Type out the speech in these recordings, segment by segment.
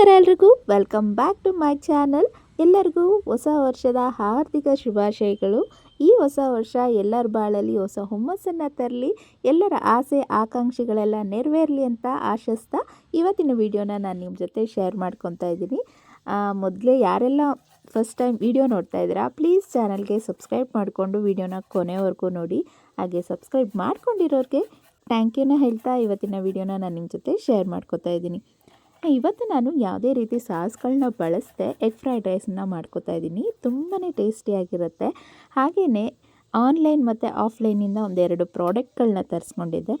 ನಮಸ್ಕಾರ ಎಲ್ರಿಗೂ. Welcome back to my channel ಎಲ್ಲರಿಗೂ ಹೊಸ ವರ್ಷದ ಹಾರ್ದಿಕ ಶುಭಾಶಯಗಳು. ಈ ಹೊಸ ವರ್ಷ ಎಲ್ಲರ ಬಾಳಲ್ಲಿ ಹೊಸ ಹುಮ್ಮಸ್ಸನ್ನು ತರಲಿ, ಎಲ್ಲರ ಆಸೆ, ಆಕಾಂಕ್ಷೆಗಳೆಲ್ಲ ನೆರವೇರಲಿ ಅಂತ ಆಶಿಸ್ತಾ ಇವತ್ತಿನ ವಿಡಿಯೋನ ನಾನು ನಿಮ್ಮ ಜೊತೆ ಶೇರ್ ಮಾಡ್ಕೊತಾ ಇದ್ದೀನಿ. ಮೊದಲೇ ಯಾರೆಲ್ಲ ಫಸ್ಟ್ ಟೈಮ್ ವಿಡಿಯೋ ನೋಡ್ತಾ ಇದ್ದೀರಾ ಪ್ಲೀಸ್ ಚಾನಲ್ಗೆ ಸಬ್ಸ್ಕ್ರೈಬ್ ಮಾಡಿಕೊಂಡು ವಿಡಿಯೋನ ಕೊನೆವರೆಗೂ ನೋಡಿ. ಹಾಗೆ ಸಬ್ಸ್ಕ್ರೈಬ್ ಮಾಡ್ಕೊಂಡಿರೋರಿಗೆ ಥ್ಯಾಂಕ್ ಯೂನ ಹೇಳ್ತಾ ಇವತ್ತಿನ ವಿಡಿಯೋನ ನಾನು ನಿಮ್ಮ ಜೊತೆ ಶೇರ್ ಮಾಡ್ಕೊತಾ ಇದ್ದೀನಿ. ಇವತ್ತು ನಾನು ಯಾವುದೇ ರೀತಿ ಸಾಸ್ಗಳನ್ನ ಬಳಸದೆ ಎಗ್ ಫ್ರೈಡ್ ರೈಸನ್ನ ಮಾಡ್ಕೋತಾ ಇದ್ದೀನಿ. ತುಂಬಾ ಟೇಸ್ಟಿಯಾಗಿರುತ್ತೆ ಹಾಗೆಯೇ ಆನ್ಲೈನ್ ಮತ್ತು ಆಫ್ಲೈನಿಂದ ಒಂದೆರಡು ಪ್ರಾಡಕ್ಟ್ಗಳನ್ನ ತರಿಸ್ಕೊಂಡಿದ್ದೆ.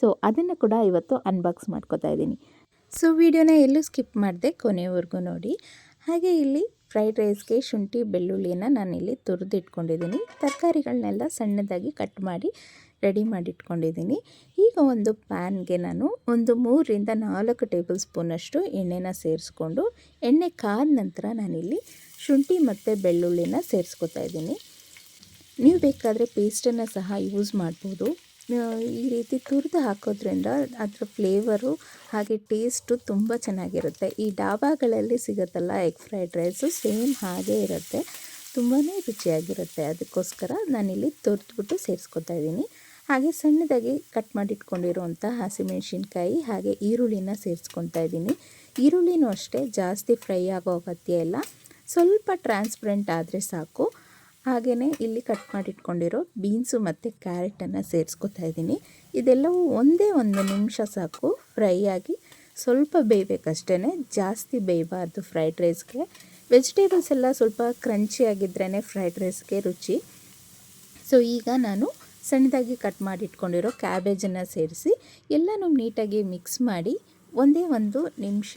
ಸೊ ಅದನ್ನು ಕೂಡ ಇವತ್ತು ಅನ್ಬಾಕ್ಸ್ ಮಾಡ್ಕೋತಾ ಇದ್ದೀನಿ. ಸೊ ವಿಡಿಯೋನ ಎಲ್ಲೂ ಸ್ಕಿಪ್ ಮಾಡಿದೆ ಕೊನೆವರೆಗೂ ನೋಡಿ. ಹಾಗೆ ಇಲ್ಲಿ ಫ್ರೈಡ್ ರೈಸ್ಗೆ ಶುಂಠಿ ಬೆಳ್ಳುಳ್ಳಿಯನ್ನು ಇಲ್ಲಿ ತುರಿದಿಟ್ಕೊಂಡಿದ್ದೀನಿ. ತರಕಾರಿಗಳನ್ನೆಲ್ಲ ಸಣ್ಣದಾಗಿ ಕಟ್ ಮಾಡಿ ರೆಡಿ ಮಾಡಿಟ್ಕೊಂಡಿದ್ದೀನಿ. ಈಗ ಒಂದು ಪ್ಯಾನ್ಗೆ ನಾನು ಒಂದು ಮೂರರಿಂದ ನಾಲ್ಕು ಟೇಬಲ್ ಸ್ಪೂನಷ್ಟು ಎಣ್ಣೆನ ಸೇರಿಸ್ಕೊಂಡು, ಎಣ್ಣೆ ಕಾದ ನಂತರ ನಾನಿಲ್ಲಿ ಶುಂಠಿ ಮತ್ತು ಬೆಳ್ಳುಳ್ಳಿನ ಸೇರಿಸ್ಕೊತಾ ಇದ್ದೀನಿ. ನೀವು ಬೇಕಾದರೆ ಪೇಸ್ಟನ್ನು ಸಹ ಯೂಸ್ ಮಾಡ್ಬೋದು. ಈ ರೀತಿ ತುರಿದು ಹಾಕೋದ್ರಿಂದ ಅದರ ಫ್ಲೇವರು ಹಾಗೆ ಟೇಸ್ಟು ತುಂಬ ಚೆನ್ನಾಗಿರುತ್ತೆ. ಈ ಡಾಬಾಗಳಲ್ಲಿ ಸಿಗುತ್ತಲ್ಲ ಎಗ್ ಫ್ರೈಡ್ ರೈಸು ಸೇಮ್ ಹಾಗೇ ಇರುತ್ತೆ. ತುಂಬಾ ರುಚಿಯಾಗಿರುತ್ತೆ. ಅದಕ್ಕೋಸ್ಕರ ನಾನಿಲ್ಲಿ ತುರಿದ್ಬಿಟ್ಟು ಸೇರಿಸ್ಕೊತಾ ಇದ್ದೀನಿ. ಹಾಗೆ ಸಣ್ಣದಾಗಿ ಕಟ್ ಮಾಡಿಟ್ಕೊಂಡಿರುವಂಥ ಹಸಿಮೆಣಸಿನ್ಕಾಯಿ ಹಾಗೆ ಈರುಳ್ಳಿನ ಸೇರಿಸ್ಕೊತಾ ಇದ್ದೀನಿ. ಈರುಳ್ಳಿನೂ ಅಷ್ಟೇ, ಜಾಸ್ತಿ ಫ್ರೈ ಆಗೋ ಅಗತ್ಯ ಇಲ್ಲ. ಸ್ವಲ್ಪ ಟ್ರಾನ್ಸ್ಪರೆಂಟ್ ಆದರೆ ಸಾಕು. ಹಾಗೆಯೇ ಇಲ್ಲಿ ಕಟ್ ಮಾಡಿಟ್ಕೊಂಡಿರೋ ಬೀನ್ಸು ಮತ್ತು ಕ್ಯಾರೆಟನ್ನು ಸೇರಿಸ್ಕೊತಾ ಇದ್ದೀನಿ. ಇದೆಲ್ಲವೂ ಒಂದೇ ಒಂದು ನಿಮಿಷ ಸಾಕು ಫ್ರೈ ಆಗಿ. ಸ್ವಲ್ಪ ಬೇಯಬೇಕಷ್ಟೇ ಜಾಸ್ತಿ ಬೇಯಬಾರ್ದು ಫ್ರೈಡ್ ರೈಸ್ಗೆ. ವೆಜಿಟೇಬಲ್ಸ್ ಎಲ್ಲ ಸ್ವಲ್ಪ ಕ್ರಂಚಿಯಾಗಿದ್ರೇ ಫ್ರೈಡ್ ರೈಸ್ಗೆ ರುಚಿ. ಸೊ ಈಗ ನಾನು ಸಣ್ಣದಾಗಿ ಕಟ್ ಮಾಡಿಟ್ಕೊಂಡಿರೋ ಕ್ಯಾಬೇಜನ್ನು ಸೇರಿಸಿ ಎಲ್ಲನೂ ನೀಟಾಗಿ ಮಿಕ್ಸ್ ಮಾಡಿ ಒಂದೇ ಒಂದು ನಿಮಿಷ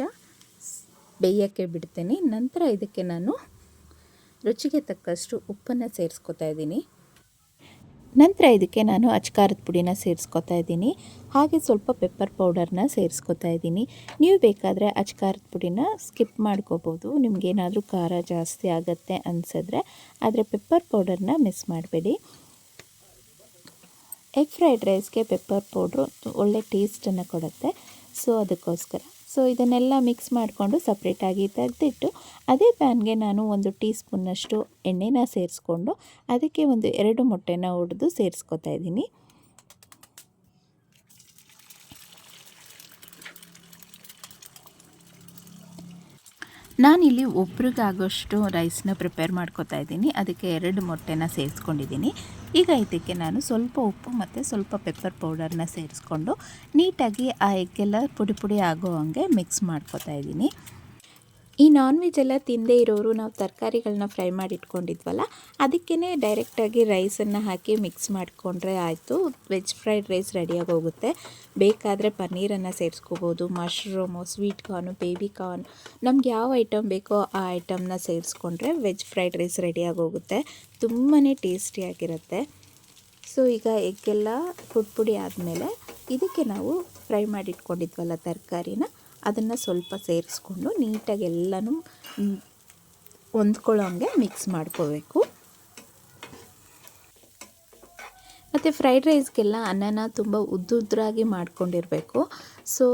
ಬೇಯೋಕ್ಕೆ ಬಿಡ್ತೇನೆ. ನಂತರ ಇದಕ್ಕೆ ನಾನು ರುಚಿಗೆ ತಕ್ಕಷ್ಟು ಉಪ್ಪನ್ನು ಸೇರಿಸ್ಕೊತಾ ಇದ್ದೀನಿ. ನಂತರ ಇದಕ್ಕೆ ನಾನು ಅಚ್ಕಾರದ ಪುಡಿನ ಸೇರಿಸ್ಕೊತಾ ಇದ್ದೀನಿ. ಹಾಗೆ ಸ್ವಲ್ಪ ಪೆಪ್ಪರ್ ಪೌಡರ್ನ ಸೇರಿಸ್ಕೊತಾ ಇದ್ದೀನಿ. ನೀವು ಬೇಕಾದರೆ ಅಚ್ಕಾರದ ಪುಡಿನ ಸ್ಕಿಪ್ ಮಾಡ್ಕೋಬೋದು ನಿಮಗೇನಾದರೂ ಖಾರ ಜಾಸ್ತಿ ಆಗುತ್ತೆ ಅನಿಸಿದ್ರೆ ಆದರೆ ಪೆಪ್ಪರ್ ಪೌಡರ್ನ ಮಿಸ್ ಮಾಡಬೇಡಿ. ಎಗ್ ಫ್ರೈಡ್ ರೈಸ್ಗೆ ಪೆಪ್ಪರ್ ಪೌಡ್ರು ಒಳ್ಳೆ ಟೇಸ್ಟನ್ನು ಕೊಡುತ್ತೆ. ಸೊ ಅದಕ್ಕೋಸ್ಕರ. ಸೊ ಇದನ್ನೆಲ್ಲ ಮಿಕ್ಸ್ ಮಾಡಿಕೊಂಡು ಸಪ್ರೇಟಾಗಿ ತೆಗೆದಿಟ್ಟು, ಅದೇ ಪ್ಯಾನ್ಗೆ ನಾನು ಒಂದು ಟೀ ಸ್ಪೂನ್ನಷ್ಟು ಎಣ್ಣೆನ ಸೇರಿಸ್ಕೊಂಡು, ಅದಕ್ಕೆ ಒಂದು ಎರಡು ಮೊಟ್ಟೆನ ಹೊಡೆದು ಸೇರಿಸ್ಕೊತಾ ಇದ್ದೀನಿ. ನಾನಿಲ್ಲಿ ಒಬ್ರಿಗಾಗೋಷ್ಟು ರೈಸ್ನ ಪ್ರಿಪೇರ್ ಮಾಡ್ಕೋತಾ ಇದ್ದೀನಿ. ಅದಕ್ಕೆ ಎರಡು ಮೊಟ್ಟೆನ ಸೇರಿಸ್ಕೊಂಡಿದ್ದೀನಿ. ಈಗ ಇದಕ್ಕೆ ನಾನು ಸ್ವಲ್ಪ ಉಪ್ಪು ಮತ್ತು ಸ್ವಲ್ಪ ಪೆಪ್ಪರ್ ಪೌಡರ್ನ ಸೇರಿಸ್ಕೊಂಡು ನೀಟಾಗಿ ಆ ಎಗ್ಗೆಲ್ಲ ಪುಡಿ ಪುಡಿ ಆಗೋ ಹಂಗೆ ಮಿಕ್ಸ್ ಮಾಡ್ಕೋತಾ ಇದ್ದೀನಿ. ಈ ನಾನ್ ವೆಜ್ ಎಲ್ಲ ತಿಂದೇ ಇರೋರು ನಾವು ತರಕಾರಿಗಳನ್ನ ಫ್ರೈ ಮಾಡಿ ಇಟ್ಕೊಂಡಿದ್ವಲ್ಲ ಅದಕ್ಕೇ ಡೈರೆಕ್ಟಾಗಿ ರೈಸನ್ನು ಹಾಕಿ ಮಿಕ್ಸ್ ಮಾಡಿಕೊಂಡ್ರೆ ಆಯಿತು. ವೆಜ್ ಫ್ರೈಡ್ ರೈಸ್ ರೆಡಿಯಾಗಿ ಹೋಗುತ್ತೆ ಬೇಕಾದರೆ ಪನ್ನೀರನ್ನು ಸೇರಿಸ್ಕೋಬೋದು mushroom sweet corn baby corn ನಮ್ಗೆ ಯಾವ ಐಟಮ್ ಬೇಕೋ ಆ ಐಟಮ್ನ ಸೇರಿಸ್ಕೊಂಡ್ರೆ ವೆಜ್ ಫ್ರೈಡ್ ರೈಸ್ ರೆಡಿಯಾಗಿ ಹೋಗುತ್ತೆ ತುಂಬಾ ಟೇಸ್ಟಿಯಾಗಿರುತ್ತೆ ಸೊ ಈಗ ಎಗ್ಗೆಲ್ಲ ಪುಡಿ ಪುಡಿ ಆದಮೇಲೆ ಇದಕ್ಕೆ ನಾವು ಫ್ರೈ ಮಾಡಿ ಇಟ್ಕೊಂಡಿದ್ವಲ್ಲ ತರಕಾರಿನ ಅದನ್ನು ಸ್ವಲ್ಪ ಸೇರಿಸ್ಕೊಂಡು ನೀಟಾಗಿ ಎಲ್ಲನೂ ಹೊಂದ್ಕೊಳ್ಳೋ ಹಂಗೆ ಮಿಕ್ಸ್ ಮಾಡ್ಕೋಬೇಕು. ಮತ್ತು ಫ್ರೈಡ್ ರೈಸ್ಗೆಲ್ಲ ಅನ್ನನ ತುಂಬ ಉದ್ದುದ್ರಾಗಿ ಮಾಡ್ಕೊಂಡಿರಬೇಕು. ಸೊ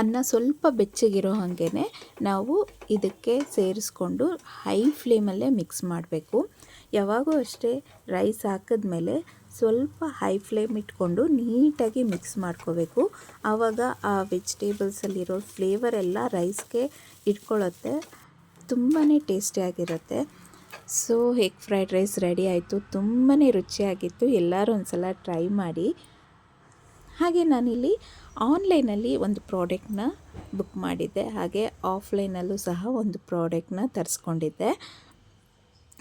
ಅನ್ನ ಸ್ವಲ್ಪ ಬೆಚ್ಚಗಿರೋ ಹಾಗೆ ನಾವು ಇದಕ್ಕೆ ಸೇರಿಸ್ಕೊಂಡು ಹೈ ಫ್ಲೇಮಲ್ಲೇ ಮಿಕ್ಸ್ ಮಾಡಬೇಕು. ಯಾವಾಗೂ ಅಷ್ಟೇ ರೈಸ್ ಹಾಕಿದ್ಮೇಲೆ ಸ್ವಲ್ಪ ಹೈ ಫ್ಲೇಮ್ ಇಟ್ಕೊಂಡು ನೀಟಾಗಿ ಮಿಕ್ಸ್ ಮಾಡ್ಕೋಬೇಕು. ಆವಾಗ ಆ ವೆಜಿಟೇಬಲ್ಸಲ್ಲಿರೋ ಫ್ಲೇವರ್ ಎಲ್ಲ ರೈಸ್ಗೆ ಇಟ್ಕೊಳ್ಳುತ್ತೆ. ತುಂಬಾ ಟೇಸ್ಟಿಯಾಗಿರುತ್ತೆ so egg fried rice ready ಆಯಿತು. ತುಂಬಾ ರುಚಿಯಾಗಿತ್ತು. ಎಲ್ಲರೂ ಒಂದು ಸಲ ಟ್ರೈ ಮಾಡಿ. ಹಾಗೆ ನಾನಿಲ್ಲಿ ಆನ್ಲೈನಲ್ಲಿ ಒಂದು ಪ್ರಾಡಕ್ಟ್ನ ಬುಕ್ ಮಾಡಿದ್ದೆ. ಹಾಗೆ ಆಫ್ಲೈನಲ್ಲೂ ಸಹ ಒಂದು ಪ್ರಾಡಕ್ಟ್ನ ತರಿಸ್ಕೊಂಡಿದ್ದೆ.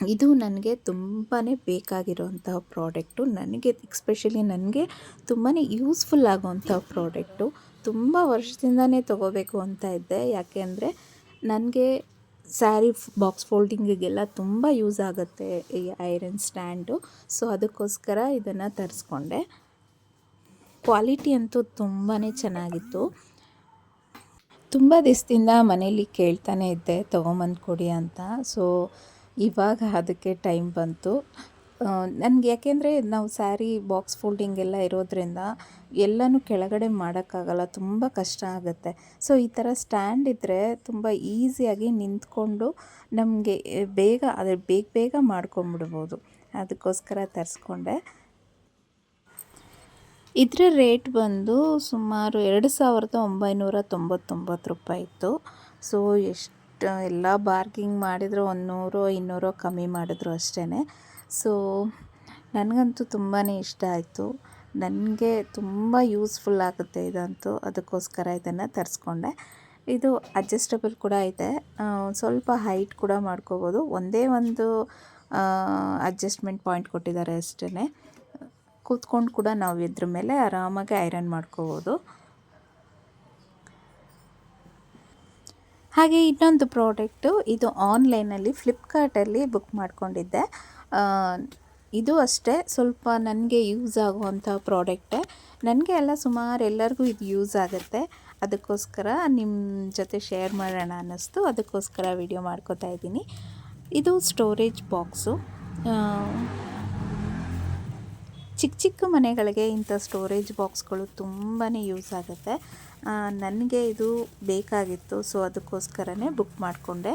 ಇದು ನನಗೆ ತುಂಬಾ ಬೇಕಾಗಿರೋಂಥ ಪ್ರಾಡಕ್ಟು. ನನಗೆ ಎಕ್ಸ್ಪೆಷಲಿ ನನಗೆ ತುಂಬಾ ಯೂಸ್ಫುಲ್ ಆಗೋವಂಥ ಪ್ರಾಡಕ್ಟು. ತುಂಬ ವರ್ಷದಿಂದನೇ ತೊಗೋಬೇಕು ಅಂತ ಇದ್ದೆ. ಯಾಕೆ ಅಂದರೆ ನನಗೆ ಸ್ಯಾರಿ ಬಾಕ್ಸ್ ಫೋಲ್ಡಿಂಗಿಗೆಲ್ಲ ತುಂಬ ಯೂಸ್ ಆಗುತ್ತೆ ಈ ಐರನ್ ಸ್ಟ್ಯಾಂಡು. ಸೊ, ಅದಕ್ಕೋಸ್ಕರ ಇದನ್ನು ತರಿಸ್ಕೊಂಡೆ. ಕ್ವಾಲಿಟಿ ಅಂತೂ ತುಂಬಾ ಚೆನ್ನಾಗಿತ್ತು. ತುಂಬ ದಿವಸದಿಂದ ಮನೇಲಿ ಕೇಳ್ತಾನೆ ಇದ್ದೆ ತೊಗೊಂಬಂದು ಕೊಡಿ ಅಂತ. ಸೊ ಇವಾಗ ಅದಕ್ಕೆ ಟೈಮ್ ಬಂತು. ನನಗೆ ಯಾಕೆಂದರೆ ನಾವು ಸ್ಯಾರಿ ಬಾಕ್ಸ್ ಫೋಲ್ಡಿಂಗ್ ಎಲ್ಲ ಇರೋದ್ರಿಂದ ಎಲ್ಲನೂ ಕೆಳಗಡೆ ಮಾಡೋಕ್ಕಾಗಲ್ಲ, ತುಂಬ ಕಷ್ಟ ಆಗುತ್ತೆ. ಸೊ, ಈ ಥರ ಸ್ಟ್ಯಾಂಡ್ ಇದ್ದರೆ ತುಂಬ ಈಸಿಯಾಗಿ ನಿಂತ್ಕೊಂಡು ನಮಗೆ ಬೇಗ, ಅದೇ ಬೇಗ ಬೇಗ ಮಾಡ್ಕೊಂಬಿಡ್ಬೋದು. ಅದಕ್ಕೋಸ್ಕರ ತರಿಸ್ಕೊಂಡೆ. ಇದರ ರೇಟ್ ಬಂದು ಸುಮಾರು ಎರಡು ಸಾವಿರದ ಒಂಬೈನೂರ ತೊಂಬತ್ತೊಂಬತ್ತು ರೂಪಾಯಿ ಇತ್ತು. ಸೊ ಎಷ್ಟು ಎಲ್ಲ ಬಾರ್ಗಿಂಗ್ ಮಾಡಿದರೂ ಒಂದು ನೂರು ಇನ್ನೂರು ಕಮ್ಮಿ ಮಾಡಿದ್ರು ಅಷ್ಟೇ ಸೊ, ನನಗಂತೂ ತುಂಬಾ ಇಷ್ಟ ಆಯಿತು. ನನಗೆ ತುಂಬ ಯೂಸ್ಫುಲ್ ಆಗುತ್ತೆ ಇದಂತೂ. ಅದಕ್ಕೋಸ್ಕರ ಇದನ್ನು ತರಿಸ್ಕೊಂಡೆ. ಇದು ಅಡ್ಜಸ್ಟಬಲ್ ಕೂಡ ಇದೆ. ಸ್ವಲ್ಪ ಹೈಟ್ ಕೂಡ ಮಾಡ್ಕೋಬೋದು. ಒಂದೇ ಒಂದು ಅಡ್ಜಸ್ಟ್ಮೆಂಟ್ ಪಾಯಿಂಟ್ ಕೊಟ್ಟಿದ್ದಾರೆ ಅಷ್ಟೇ ಕೂತ್ಕೊಂಡು ಕೂಡ ನಾವು ಇದ್ರ ಮೇಲೆ ಆರಾಮಾಗಿ ಐರನ್ ಮಾಡ್ಕೋಬೋದು. ಹಾಗೆ ಇನ್ನೊಂದು ಪ್ರಾಡಕ್ಟು, ಇದು ಆನ್ಲೈನಲ್ಲಿ ಫ್ಲಿಪ್ಕಾರ್ಟಲ್ಲಿ ಬುಕ್ ಮಾಡಿಕೊಂಡಿದ್ದೆ. ಇದು ಅಷ್ಟೇ, ಸ್ವಲ್ಪ ನನಗೆ ಯೂಸ್ ಆಗುವಂಥ ಪ್ರಾಡಕ್ಟೇ. ನನಗೆ ಎಲ್ಲ ಸುಮಾರು ಎಲ್ಲರಿಗೂ ಇದು ಯೂಸ್ ಆಗುತ್ತೆ. ಅದಕ್ಕೋಸ್ಕರ ನಿಮ್ಮ ಜೊತೆ ಶೇರ್ ಮಾಡೋಣ ಅನ್ನಿಸ್ತು. ಅದಕ್ಕೋಸ್ಕರ ವಿಡಿಯೋ ಮಾಡ್ಕೋತಾ ಇದ್ದೀನಿ. ಇದು ಸ್ಟೋರೇಜ್ ಬಾಕ್ಸು. ಚಿಕ್ಕ ಚಿಕ್ಕ ಮನೆಗಳಿಗೆ ಇಂಥ ಸ್ಟೋರೇಜ್ ಬಾಕ್ಸ್ಗಳು ತುಂಬಾ ಯೂಸ್ ಆಗುತ್ತೆ. ನನಗೆ ಇದು ಬೇಕಾಗಿತ್ತು, ಸೊ ಅದಕ್ಕೋಸ್ಕರನೇ ಬುಕ್ ಮಾಡಿಕೊಂಡೆ.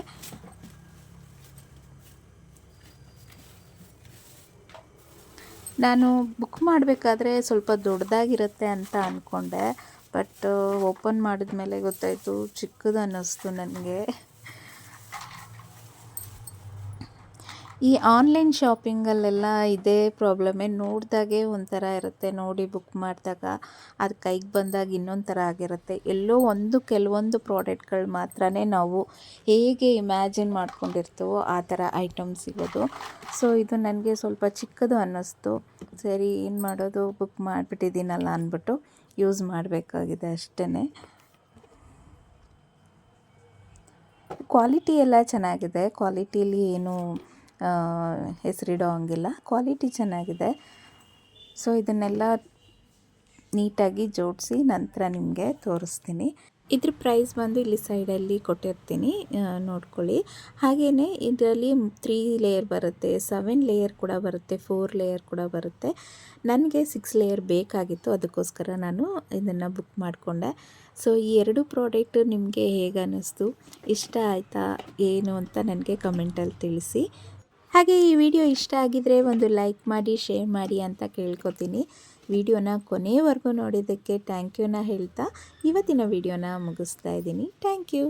ನಾನು ಬುಕ್ ಮಾಡಬೇಕಾದ್ರೆ ಸ್ವಲ್ಪ ದೊಡ್ಡದಾಗಿರುತ್ತೆ ಅಂತ ಅಂದ್ಕೊಂಡೆ ಬಟ್ ಓಪನ್ ಮಾಡಿದ ಮೇಲೆ ಗೊತ್ತಾಯಿತು ಚಿಕ್ಕದು ಅನ್ನಿಸ್ತು ನನಗೆ. ಈ ಆನ್ಲೈನ್ ಶಾಪಿಂಗಲ್ಲೆಲ್ಲ ಇದೇ ಪ್ರಾಬ್ಲಮ್ಮೇ ನೋಡಿದಾಗೆ ಒಂಥರ ಇರುತ್ತೆ. ನೋಡಿ ಬುಕ್ ಮಾಡಿದಾಗ ಅದು ಕೈಗೆ ಬಂದಾಗ ಇನ್ನೊಂದು ಥರ ಆಗಿರುತ್ತೆ. ಎಲ್ಲೋ ಒಂದು ಕೆಲವೊಂದು ಪ್ರಾಡಕ್ಟ್ಗಳು ಮಾತ್ರ ನಾವು ಹೇಗೆ ಇಮ್ಯಾಜಿನ್ ಮಾಡ್ಕೊಂಡಿರ್ತೀವೋ ಆ ಥರ ಐಟಮ್ ಸಿಗೋದು. ಸೊ ಇದು ನನಗೆ ಸ್ವಲ್ಪ ಚಿಕ್ಕದು ಅನ್ನಿಸ್ತು. ಸರಿ, ಏನು ಮಾಡೋದು? ಬುಕ್ ಮಾಡಿಬಿಟ್ಟಿದ್ದೀನಲ್ಲ ಅಂದ್ಬಿಟ್ಟು ಯೂಸ್ ಮಾಡಬೇಕಾಗಿದೆ ಅಷ್ಟೇ ಕ್ವಾಲಿಟಿ ಎಲ್ಲ ಚೆನ್ನಾಗಿದೆ. ಕ್ವಾಲಿಟಿಲಿ ಏನು ಹೆಸರಿಡೋ ಹಂಗಿಲ್ಲ. ಕ್ವಾಲಿಟಿ ಚೆನ್ನಾಗಿದೆ. ಸೊ ಇದನ್ನೆಲ್ಲ ನೀಟಾಗಿ ಜೋಡಿಸಿ ನಂತರ ನಿಮಗೆ ತೋರಿಸ್ತೀನಿ. ಇದ್ರ ಪ್ರೈಸ್ ಬಂದು ಇಲ್ಲಿ ಸೈಡಲ್ಲಿ ಕೊಟ್ಟಿರ್ತೀನಿ. ನೋಡ್ಕೊಳ್ಳಿ. ಹಾಗೆಯೇ ಇದರಲ್ಲಿ ತ್ರೀ ಲೇಯರ್ ಬರುತ್ತೆ ಸೆವೆನ್ ಲೇಯರ್ ಕೂಡ ಬರುತ್ತೆ ಫೋರ್ ಲೇಯರ್ ಕೂಡ ಬರುತ್ತೆ. ನನಗೆ ಸಿಕ್ಸ್ ಲೇಯರ್ ಬೇಕಾಗಿತ್ತು. ಅದಕ್ಕೋಸ್ಕರ ನಾನು ಇದನ್ನು ಬುಕ್ ಮಾಡಿಕೊಂಡೆ. ಸೊ ಈ ಎರಡು ಪ್ರಾಡಕ್ಟ್ ನಿಮಗೆ ಹೇಗೆ ಅನ್ನಿಸ್ತು ಇಷ್ಟ ಆಯಿತಾ? ಏನು ಅಂತ ನನಗೆ ಕಮೆಂಟಲ್ಲಿ ತಿಳಿಸಿ. ಹಾಗೆ ಈ ವಿಡಿಯೋ ಇಷ್ಟ ಆಗಿದ್ರೆ ಒಂದು ಲೈಕ್ ಮಾಡಿ, ಶೇರ್ ಮಾಡಿ ಅಂತ ಕೇಳ್ಕೊತೀನಿ. ವಿಡಿಯೋನ ಕೊನೆಯವರೆಗೂ ನೋಡಿದ್ದಕ್ಕೆ ಥ್ಯಾಂಕ್ ಯೂನ ಹೇಳ್ತಾ ಇವತ್ತಿನ ವಿಡಿಯೋನ ಮುಗಿಸ್ತಾ ಇದ್ದೀನಿ. Thank you.